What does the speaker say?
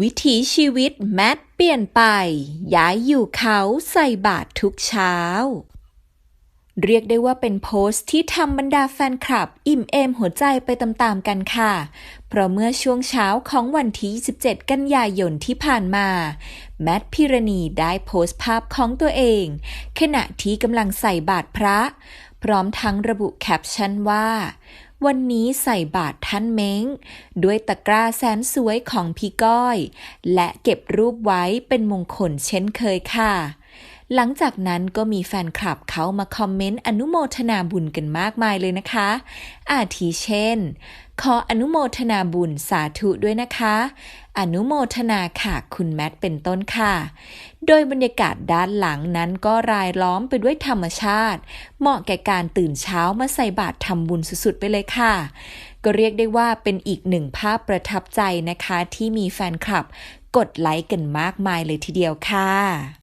วิถีชีวิตแมทเปลี่ยนไป ย้ายอยู่เขาใส่บาตรทุกเช้า เรียกได้ว่าเป็นโพสต์ที่ทำบรรดาแฟนคลับ อิ่มเอมหัวใจไปตามๆกันค่ะ เพราะเมื่อช่วงเช้าของวันที่27กันยายนที่ผ่านมา แมทพิรณีได้โพสต์ภาพของตัวเอง ขณะที่กำลังใส่บาตรพระ พร้อมทั้งระบุแคปชั่นว่า วันนี้ใส่บาตรท่านเม้ง ด้วยตะกร้าแสนสวยของพี่ก้อย และเก็บรูปไว้เป็นมงคลเช่นเคยค่ะ หลังจากนั้นก็มีแฟนคลับเขามาคอมเมนต์อนุโมทนาบุญกันมากมายเลยนะคะ อาทิเช่น ขออนุโมทนาบุญสาธุด้วยนะคะ อนุโมทนาค่ะคุณแมทเป็นต้นค่ะ โดยบรรยากาศด้านหลังนั้นก็รายล้อมไปด้วยธรรมชาติ เหมาะแก่การตื่นเช้ามาใส่บาตรทำบุญสุดๆไปเลยค่ะก็เรียกได้ว่าเป็นอีกหนึ่งภาพประทับใจนะคะ ที่มีแฟนคลับ กดไลค์กันมากมายเลยทีเดียวค่ะ